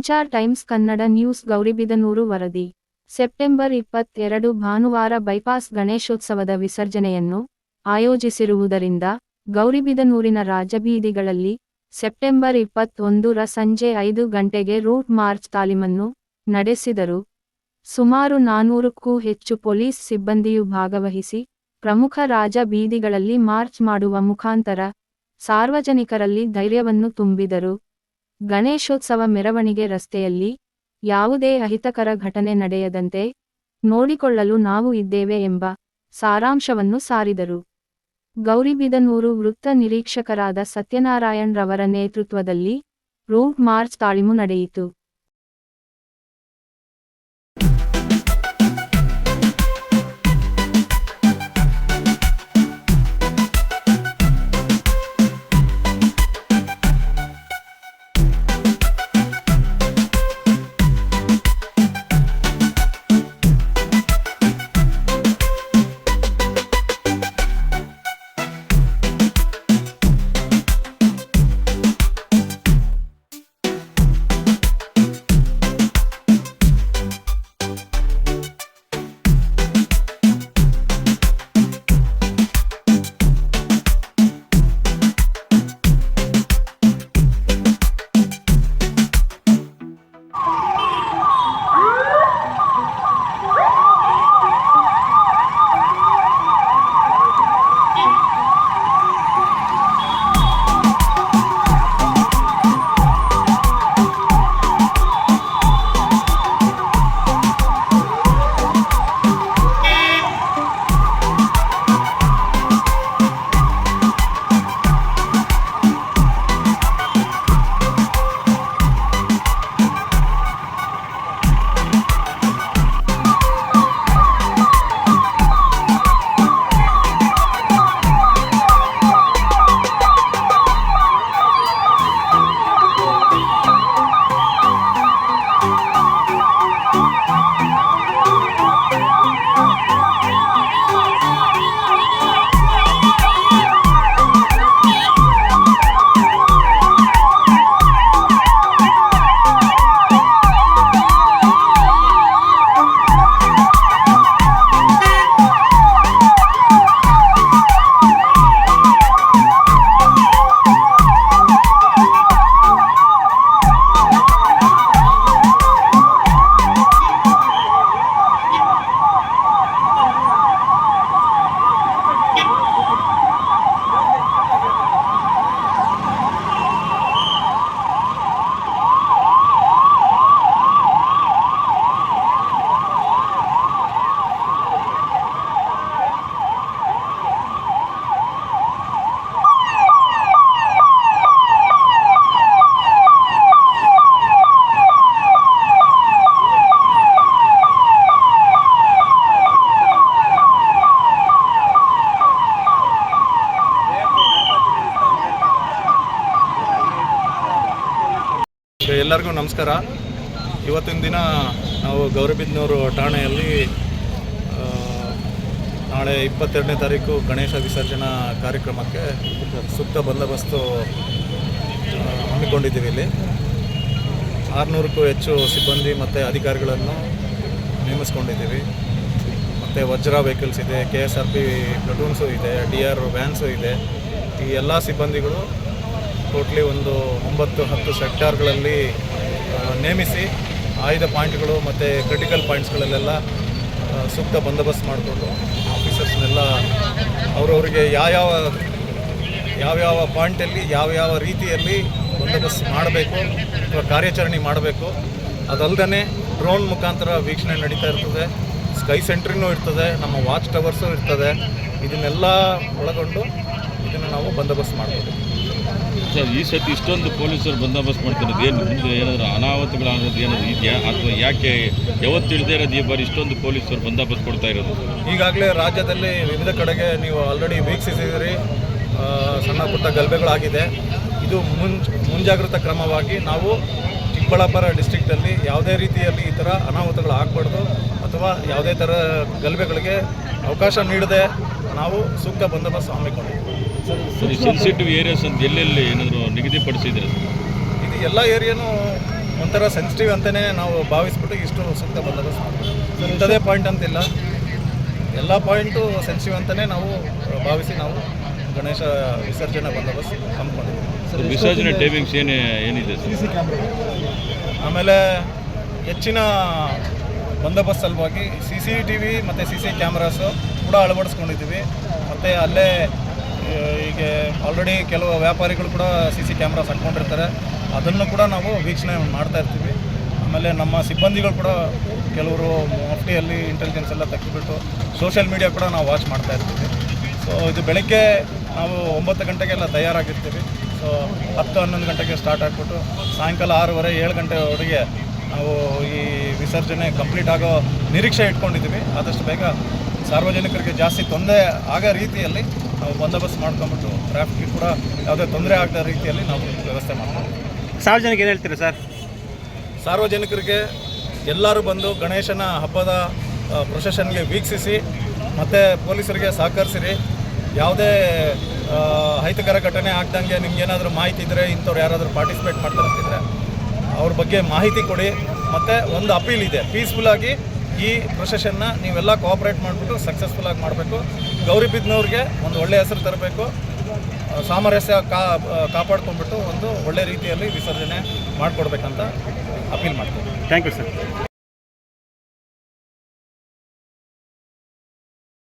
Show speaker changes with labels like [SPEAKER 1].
[SPEAKER 1] Sanchar times Kannada news Gauribidanur ವರದಿ. September ಇಪ್ಪತ್ತೆರಡು ಭಾನುವಾರ ಬೈಪಾಸ್ ಗಣೇಶೋತ್ಸವದ ವಿಸರ್ಜನೆಯನ್ನು ಆಯೋಜಿಸಿರುವುದರಿಂದ ಗೌರಿಬಿದನೂರಿನ ರಾಜಬೀದಿಗಳಲ್ಲಿ ಸೆಪ್ಟೆಂಬರ್ ಇಪ್ಪತ್ತೊಂದರ ಸಂಜೆ ಐದು ಗಂಟೆಗೆ ರೂಟ್ ಮಾರ್ಚ್ ತಾಲೀಮನ್ನು ನಡೆಸಿದರು. ಸುಮಾರು ನಾನೂರಕ್ಕೂ ಹೆಚ್ಚು ಪೊಲೀಸ್ ಸಿಬ್ಬಂದಿಯು ಭಾಗವಹಿಸಿ ಪ್ರಮುಖ ರಾಜ ಬೀದಿಗಳಲ್ಲಿ ಮಾರ್ಚ್ ಮಾಡುವ ಮುಖಾಂತರ ಸಾರ್ವಜನಿಕರಲ್ಲಿ ಧೈರ್ಯವನ್ನು ತುಂಬಿದರು. ಗಣೇಶೋತ್ಸವ ಮೆರವಣಿಗೆ ರಸ್ತೆಯಲ್ಲಿ ಯಾವುದೇ ಅಹಿತಕರ ಘಟನೆ ನಡೆಯದಂತೆ ನೋಡಿಕೊಳ್ಳಲು ನಾವು ಇದ್ದೇವೆ ಎಂಬ ಸಾರಾಂಶವನ್ನು ಸಾರಿದರು. ಗೌರಿಬಿದನೂರು ವೃತ್ತ ನಿರೀಕ್ಷಕರಾದ ಸತ್ಯನಾರಾಯಣ್ ರವರ ನೇತೃತ್ವದಲ್ಲಿ ರೂಟ್ ಮಾರ್ಚ್ ತಾಳಿಮು ನಡೆಯಿತು.
[SPEAKER 2] ಎಲ್ಲರಿಗೂ ನಮಸ್ಕಾರ. ಇವತ್ತಿನ ದಿನ ನಾವು ಗೌರಿಬಿದ್ನೂರು ಠಾಣೆಯಲ್ಲಿ ನಾಳೆ ಇಪ್ಪತ್ತೆರಡನೇ ತಾರೀಕು ಗಣೇಶ ವಿಸರ್ಜನಾ ಕಾರ್ಯಕ್ರಮಕ್ಕೆ ಸೂಕ್ತ ಬಂದೋಬಸ್ತು ಹಮ್ಮಿಕೊಂಡಿದ್ದೀವಿ ಇಲ್ಲಿ. ಆರುನೂರಕ್ಕೂ ಹೆಚ್ಚು ಸಿಬ್ಬಂದಿ ಮತ್ತು ಅಧಿಕಾರಿಗಳನ್ನು ನೇಮಿಸ್ಕೊಂಡಿದ್ದೀವಿ. ಮತ್ತು ವಜ್ರ ವೆಹಿಕಲ್ಸ್ ಇದೆ K S R P platoons ಇದೆ ಡಿ ಆರ್ ವ್ಯಾನ್ಸು ಇದೆ. ಈ ಎಲ್ಲ ಸಿಬ್ಬಂದಿಗಳು ಟೋಟ್ಲಿ ಒಂದು ಒಂಬತ್ತು ಹತ್ತು ಸೆಕ್ಟಾರ್ಗಳಲ್ಲಿ ನೇಮಿಸಿ ಆಯ್ದ ಪಾಯಿಂಟ್ಗಳು ಮತ್ತು ಕ್ರಿಟಿಕಲ್ ಪಾಯಿಂಟ್ಸ್ಗಳಲ್ಲೆಲ್ಲ ಸೂಕ್ತ ಬಂದೋಬಸ್ತ್ ಮಾಡಿಕೊಂಡು ಆಫೀಸರ್ಸ್ನೆಲ್ಲ ಅವರವರಿಗೆ ಯಾವ್ಯಾವ ಯಾವ್ಯಾವ ಪಾಯಿಂಟಲ್ಲಿ, ಯಾವ್ಯಾವ ರೀತಿಯಲ್ಲಿ ಬಂದೋಬಸ್ತ್ ಮಾಡಬೇಕು ಅಥವಾ ಕಾರ್ಯಾಚರಣೆ ಮಾಡಬೇಕು ಅದಲ್ಲದೆ ಡ್ರೋನ್ ಮುಖಾಂತರ ವೀಕ್ಷಣೆ ನಡೀತಾ ಇರ್ತದೆ, ಸ್ಕೈ ಸೆಂಟ್ರಿನೂ ಇರ್ತದೆ, ನಮ್ಮ ವಾಚ್ ಟವರ್ಸು ಇರ್ತದೆ, ಇದನ್ನೆಲ್ಲ ಒಳಗೊಂಡು ಇದನ್ನು ನಾವು ಬಂದೋಬಸ್ತ್ ಮಾಡ್ಬೋದು.
[SPEAKER 3] ಸರ್, ಈ ಸತಿ ಇಷ್ಟೊಂದು ಪೊಲೀಸರು ಬಂದೋಬಸ್ತ್ ಮಾಡ್ತಿರೋದು ಏನು ಮುಂದೆ ಏನಾದರೂ ಅನ್ನೋದು ಏನಾದರೂ ಇದೆಯಾ? ಅಥವಾ ಯಾಕೆ ಯಾವತ್ತು ತಿಳಿದೇ ಇರೋದು ಈ ಬಾರಿ ಇಷ್ಟೊಂದು ಪೊಲೀಸರು ಬಂದೋಬಸ್ತ್ ಕೊಡ್ತಾ ಇರೋದು?
[SPEAKER 2] ಈಗಾಗಲೇ ರಾಜ್ಯದಲ್ಲಿ ವಿವಿಧ ಕಡೆಗೆ ನೀವು ಆಲ್ರೆಡಿ ವೀಕ್ಷಿಸಿದಿರಿ ಸಣ್ಣ ಪುಟ್ಟ ಗಲಭೆಗಳಾಗಿದೆ ಇದು ಮುನ್, ಮುಂಜಾಗ್ರತಾ ಕ್ರಮವಾಗಿ ನಾವು ಚಿಕ್ಕಬಳ್ಳಾಪುರ ಡಿಸ್ಟಿಕ್ನಲ್ಲಿ ಯಾವುದೇ ರೀತಿಯಲ್ಲಿ ಈ ಥರ ಅನಾಹುತಗಳು ಆಗಬಾರ್ದು ಅಥವಾ ಯಾವುದೇ ಥರ ಗಲಭೆಗಳಿಗೆ ಅವಕಾಶ ನೀಡದೆ ನಾವು ಸೂಕ್ತ ಬಂದೋಬಸ್ತ್ ಹಮ್ಮಿಕೊಂಡಿದ್ದೀವಿ
[SPEAKER 3] ಸೆನ್ಸಿಟಿವ್ ಏರಿಯಾಸ್ ಅಂತ ಎಲ್ಲೆಲ್ಲಿ ಏನಾದರೂ ನಿಗದಿಪಡಿಸಿದ್ರೆ?
[SPEAKER 2] ಇದು ಎಲ್ಲ ಏರಿಯಾನು ಒಂಥರ ಸೆನ್ಸಿಟಿವ್ ಅಂತಲೇ ನಾವು ಭಾವಿಸ್ಬಿಟ್ಟು ಇಷ್ಟು ಸೂಕ್ತ ಬಂದೋಬಸ್ತ್ ಮಾಡ್ತೀವಿ ಇಂಥದೇ ಪಾಯಿಂಟ್ ಅಂತಿಲ್ಲ. ಎಲ್ಲ ಪಾಯಿಂಟು ಸೆನ್ಸಿಟಿವ್ ಅಂತಲೇ ನಾವು ಭಾವಿಸಿ ನಾವು ಗಣೇಶ ವಿಸರ್ಜನೆ ಬಂದೋಬಸ್ತ್ ಹಮ್ಮಿಕೊಂಡಿದ್ದೀವಿ.
[SPEAKER 3] ವಿಸರ್ಜನೆ ಟೈಮಿಂಗ್ಸ್ ಏನೇ ಏನಿದೆ ಸರ್?
[SPEAKER 2] ಆಮೇಲೆ ಹೆಚ್ಚಿನ ಬಂದೋಬಸ್ತ್ ಸಲುವಾಗಿ ಸಿ ಸಿ ಟಿ ವಿ ಮತ್ತು ಸಿ ಸಿ ಕ್ಯಾಮ್ರಾಸು ಕೂಡ ಅಳವಡಿಸ್ಕೊಂಡಿದ್ದೀವಿ. ಮತ್ತು ಅಲ್ಲೇ ಈಗ ಆಲ್ರೆಡಿ ಕೆಲವು ವ್ಯಾಪಾರಿಗಳು ಕೂಡ ಸಿ ಸಿ ಕ್ಯಾಮ್ರಾಸ್ ಹಾಕ್ಕೊಂಡಿರ್ತಾರೆ. ಅದನ್ನು ಕೂಡ ನಾವು ವೀಕ್ಷಣೆ ಮಾಡ್ತಾ ಇರ್ತೀವಿ. ಆಮೇಲೆ ನಮ್ಮ ಸಿಬ್ಬಂದಿಗಳು ಕೂಡ ಕೆಲವರು ಮಫ್ಟಿಯಲ್ಲಿ ಇಂಟೆಲಿಜೆನ್ಸ್ ಎಲ್ಲ ತೆಗೆದುಬಿಟ್ಟು ಸೋಷಿಯಲ್ ಮೀಡಿಯಾ ಕೂಡ ನಾವು ವಾಚ್ ಮಾಡ್ತಾ ಇರ್ತೀವಿ ಸೊ ಇದು ಬೆಳಗ್ಗೆ ನಾವು ಒಂಬತ್ತು ಗಂಟೆಗೆಲ್ಲ ತಯಾರಾಗಿರ್ತೀವಿ ಸೊ ಹತ್ತು ಹನ್ನೊಂದು ಗಂಟೆಗೆ ಸ್ಟಾರ್ಟ್ ಆಗಿಬಿಟ್ಟು ಸಾಯಂಕಾಲ ಆರೂವರೆ ಏಳು ಗಂಟೆವರೆಗೆ ನಾವು ಈ ವಿಸರ್ಜನೆ ಕಂಪ್ಲೀಟ್ ಆಗೋ ನಿರೀಕ್ಷೆ ಇಟ್ಕೊಂಡಿದ್ದೀವಿ ಆದಷ್ಟು ಬೇಗ ಸಾರ್ವಜನಿಕರಿಗೆ ಜಾಸ್ತಿ ತೊಂದರೆ ಆಗೋ ರೀತಿಯಲ್ಲಿ ನಾವು ಬಂದೋಬಸ್ತ್ ಮಾಡ್ಕೊಂಬಿಟ್ಟು ಟ್ರಾಫಿಕ್ ಕೂಡ ಯಾವುದೇ ತೊಂದರೆ ಆಗದ ರೀತಿಯಲ್ಲಿ ನಾವು ವ್ಯವಸ್ಥೆ ಮಾಡ್ತೀವಿ
[SPEAKER 4] ಸಾರ್ವಜನಿಕ ಏನು ಹೇಳ್ತೀರಿ ಸರ್?
[SPEAKER 2] ಸಾರ್ವಜನಿಕರಿಗೆ ಎಲ್ಲರೂ ಬಂದು ಗಣೇಶನ ಹಬ್ಬದ ಪ್ರೊಸೆಷನ್ಗೆ ವೀಕ್ಷಿಸಿ ಮತ್ತು ಪೊಲೀಸರಿಗೆ ಸಹಕರಿಸಿರಿ. ಯಾವುದೇ ಅಹಿತಕರ ಘಟನೆ ಆಗ್ದಂಗೆ ನಿಮ್ಗೆ ಏನಾದರೂ ಮಾಹಿತಿ ಇದ್ದರೆ ಇಂಥವ್ರು ಯಾರಾದರೂ ಪಾರ್ಟಿಸಿಪೇಟ್ ಮಾಡ್ತಾರೆ ಅಂತಿದ್ರೆ ಅವ್ರ ಬಗ್ಗೆ ಮಾಹಿತಿ ಕೊಡಿ. ಮತ್ತು ಒಂದು ಅಪೀಲ್ ಇದೆ ಪೀಸ್ಫುಲ್ಲಾಗಿ ಈ ಪ್ರೊಸೆಷನ್ನ ನೀವೆಲ್ಲ ಕೋಆಪ್ರೇಟ್ ಮಾಡಿಬಿಟ್ಟು ಸಕ್ಸಸ್ಫುಲ್ ಆಗಿ ಮಾಡಬೇಕು. ಗೌರಿಬಿದ್ನವ್ರಿಗೆ ಒಂದು ಒಳ್ಳೆಯ ಹೆಸರು ತರಬೇಕು. ಸಾಮರಸ್ಯ ಕಾ ಕಾಪಾಡ್ಕೊಂಡ್ಬಿಟ್ಟು ಒಂದು ಒಳ್ಳೆ ರೀತಿಯಲ್ಲಿ ವಿಸರ್ಜನೆ ಮಾಡಿಕೊಡ್ಬೇಕಂತ ಅಪೀಲ್ ಮಾಡ್ತೀನಿ.
[SPEAKER 4] Thank you sir